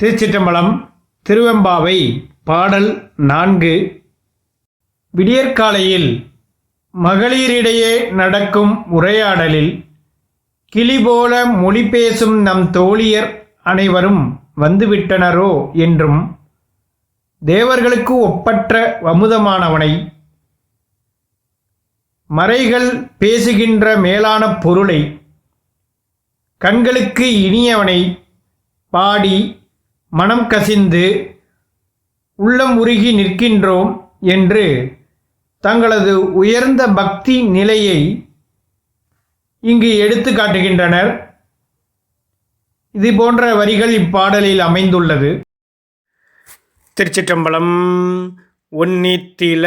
திருச்சிற்றம்பலம் திருவெம்பாவை பாடல் நான்கு. விடியற்காலையில் மகளிரிடையே நடக்கும் உரையாடலில் கிளி போல மொழி பேசும் நம் தோழியர் அனைவரும் வந்துவிட்டனரோ என்றும் தேவர்களுக்கு ஒப்பற்ற அமுதமானவனை மறைகள் பேசுகின்ற மேலான பொருளை கண்களுக்கு இனியவனை பாடி மனம் கசிந்து உள்ளம் உருகி நிற்கின்றோம் என்று தங்களது உயர்ந்த பக்தி நிலையை இங்கு எடுத்து காட்டுகின்றனர். இது போன்ற வரிகள் இப்பாடலில் அமைந்துள்ளது. திருச்சிற்றம்பலம் உன்னித்தில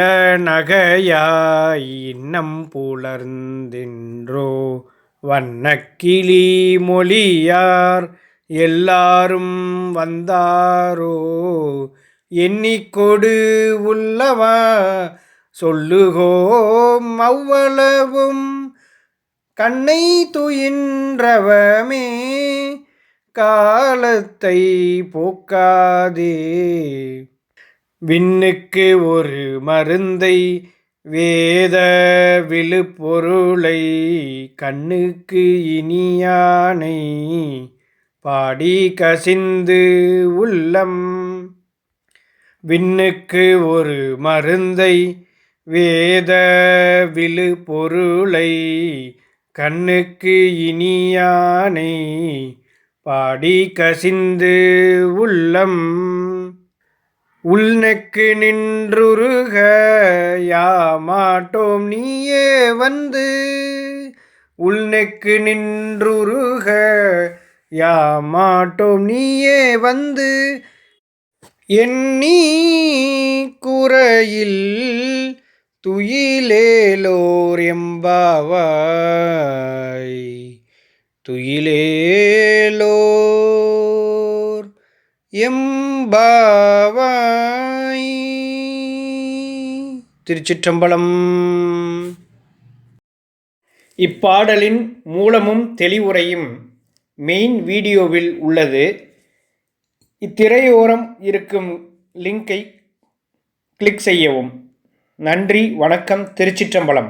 நகையாய் இன்னம் புலர்ந்தின்றோ வண்ணக்கிளி மொழியார் எல்லாரும் வந்தாரோ? எண்ணிக்கொடு உள்ளவா? சொல்லுகோம் அவ்வளவும். கண்ணை துயின்றவமே காலத்தை போக்காதே. விண்ணுக்கு ஒரு மருந்தை வேத விழுப்பொருளை கண்ணுக்கு இனியானை. பாடி கசிந்து உள்ளம். விண்ணுக்கு ஒரு மருந்தை வேத விழு பொருளை கண்ணுக்கு இனியானை பாடி கசிந்து உள்ளம். உள்நெக்கு நின்றுருக யாமாட்டோம் நீயே வந்து. உள்நெக்கு நின்றுருக யா மாட்டோம் நீயே வந்து எண்ணி குறையில் துயிலேலோர் எம்பாவாய். துயிலேலோர் எம்பாவாய். திருச்சிற்றம்பலம். இப்பாடலின் மூலமும் தெளிவுரையும் மெயின் வீடியோவில் உள்ளது. இத்திரையோரம் இருக்கும் லிங்கை கிளிக் செய்யவும். நன்றி வணக்கம் திருச்சிற்றம்பலம்.